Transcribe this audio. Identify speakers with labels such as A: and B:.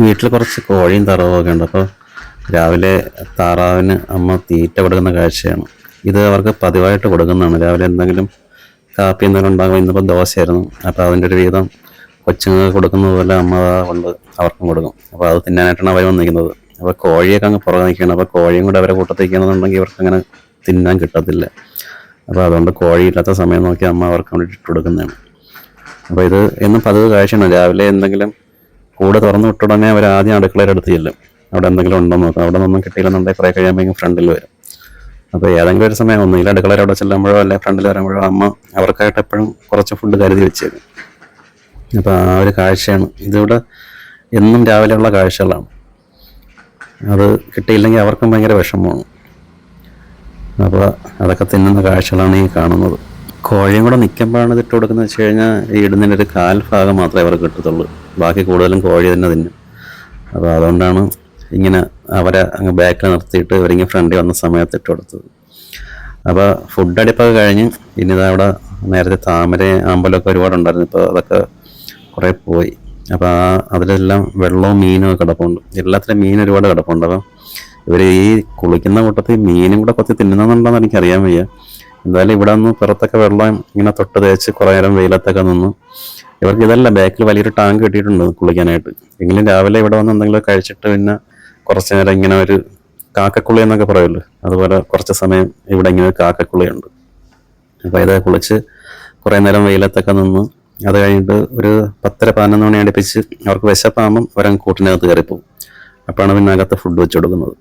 A: വീട്ടിൽ കുറച്ച് കോഴിയും താറാവൊക്കെ ഉണ്ട്. അപ്പോൾ രാവിലെ താറാവിന് അമ്മ തീറ്റ കൊടുക്കുന്ന കാഴ്ചയാണ്. ഇത് അവർക്ക് പതിവായിട്ട് കൊടുക്കുന്നതാണ്. രാവിലെ എന്തെങ്കിലും കാപ്പി എന്തെങ്കിലും ഉണ്ടാകും ഇന്നിപ്പോൾ ദോശയായിരുന്നു. അപ്പോൾ അതിന്റെ ഒരു വീതം കൊച്ചുങ്ങൾക്ക് കൊടുക്കുന്നത് പോലെ അമ്മ കൊണ്ട് അവർക്കും കൊടുക്കും. അപ്പോൾ അത് തിന്നാനായിട്ടാണ് അവർ വന്നിരിക്കുന്നത്. അപ്പോൾ കോഴിയൊക്കെ അങ്ങ് പുറകെ നിൽക്കുകയാണ്. അപ്പോൾ കോഴിയും കൂടെ അവരെ കൂട്ടത്തിരിക്കണമെന്നുണ്ടെങ്കിൽ ഇവർക്ക് അങ്ങനെ തിന്നാൻ കിട്ടത്തില്ല. അപ്പോൾ അതുകൊണ്ട് കോഴി ഇല്ലാത്ത സമയം നോക്കി അമ്മ അവർക്ക് വേണ്ടിയിട്ട് കൊടുക്കുന്നതാണ്. അപ്പോൾ ഇത് എന്നും പതിവ് കാഴ്ചയാണ്. രാവിലെ എന്തെങ്കിലും കൂടെ തുറന്നു വിട്ട ഉടനെ അവർ ആദ്യം അടുക്കളയുടെ അടുത്ത് ചെല്ലും. അവിടെ എന്തെങ്കിലും ഉണ്ടോ നോക്കാം. അവിടെ നിന്നൊന്നും കിട്ടിയില്ലെന്നുണ്ടെങ്കിൽ കുറേ കഴിയുമ്പോൾ ഫ്രണ്ടിൽ വരും. അപ്പോൾ ഏതെങ്കിലും ഒരു സമയം ഒന്നുമില്ല അടുക്കളയുടെ അവിടെ ചെല്ലുമ്പോഴോ അല്ലെങ്കിൽ ഫ്രണ്ടിൽ വരുമ്പോഴോ അമ്മ അവർക്കായിട്ട് എപ്പോഴും കുറച്ച് ഫുഡ് കരുതി വെച്ചേക്കും. അപ്പോൾ ആ ഒരു കാഴ്ചയാണ്. ഇതിവിടെ എന്നും രാവിലെയുള്ള കാഴ്ചകളാണ്. അത് കിട്ടിയില്ലെങ്കിൽ അവർക്കും ഭയങ്കര വിഷമമാണ്. അപ്പോൾ അതൊക്കെ തിന്നുന്ന കാഴ്ചകളാണ് ഈ കാണുന്നത്. കോഴിയും കൂടെ നിൽക്കുമ്പോഴാണ് ഇതിട്ട് കൊടുക്കുന്നത് വെച്ച് കഴിഞ്ഞാൽ ഈ ഇടുന്നതിന്റെ ഒരു കാൽ ഭാഗം മാത്രമേ അവർക്ക് കിട്ടത്തുള്ളൂ. ബാക്കി കൂടുതലും കോഴി തന്നെ തിന്നും. അപ്പോൾ അതുകൊണ്ടാണ് ഇങ്ങനെ അവരെ അങ്ങ് ബാക്കിൽ നിർത്തിയിട്ട് ഇവരിങ്ങനെ ഫ്രണ്ടിൽ വന്ന സമയത്ത് ഇട്ട് കൊടുത്തത്. അപ്പോൾ ഫുഡ് അടിപ്പൊക്കെ കഴിഞ്ഞ് ഇനി അവിടെ നേരത്തെ താമര ആമ്പലമൊക്കെ ഒരുപാടുണ്ടായിരുന്നു ഇപ്പോൾ അതൊക്കെ കുറേ പോയി. അപ്പോൾ ആ അതിലെല്ലാം വെള്ളവും മീനും ഒക്കെ കിടപ്പുണ്ട്. എല്ലാത്തിലും മീൻ ഒരുപാട് കിടപ്പുണ്ട്. അപ്പം ഇവർ ഈ കുളിക്കുന്ന കൂട്ടത്തിൽ മീനും കൂടെ കൊത്തി തിന്നുന്നുണ്ടോന്ന് എനിക്ക് അറിയാൻ വയ്യ. എന്തായാലും ഇവിടെ നിന്ന് പുറത്തൊക്കെ വെള്ളം ഇങ്ങനെ തൊട്ട് തേച്ച് കുറേ നേരം വെയിലത്തൊക്കെ നിന്ന്. ഇവർക്ക് ഇതല്ല ബാക്കിൽ വലിയൊരു ടാങ്ക് കിട്ടിയിട്ടുണ്ട് കുളിക്കാനായിട്ട്. എങ്കിലും രാവിലെ ഇവിടെ വന്ന് എന്തെങ്കിലും കഴിച്ചിട്ട് പിന്നെ കുറച്ച് നേരം ഇങ്ങനെ ഒരു കാക്കക്കുളി എന്നൊക്കെ പറയുമല്ലോ. അതുപോലെ കുറച്ച് സമയം ഇവിടെ ഇങ്ങനെ ഒരു കാക്കക്കുളിയുണ്ട്. അപ്പോൾ ഇത് കുളിച്ച് കുറേ നേരം വെയിലത്തൊക്കെ നിന്ന് അത് കഴിഞ്ഞിട്ട് ഒരു പത്തര പതിനൊന്ന് മണി അടുപ്പിച്ച് അവർക്ക് വിശപ്പാകുമ്പം അവരങ്ങ് കൂട്ടിനകത്ത് കയറിപ്പോവും അപ്പോഴാണ് പിന്നെ അകത്ത് ഫുഡ് വെച്ച് കൊടുക്കുന്നത്.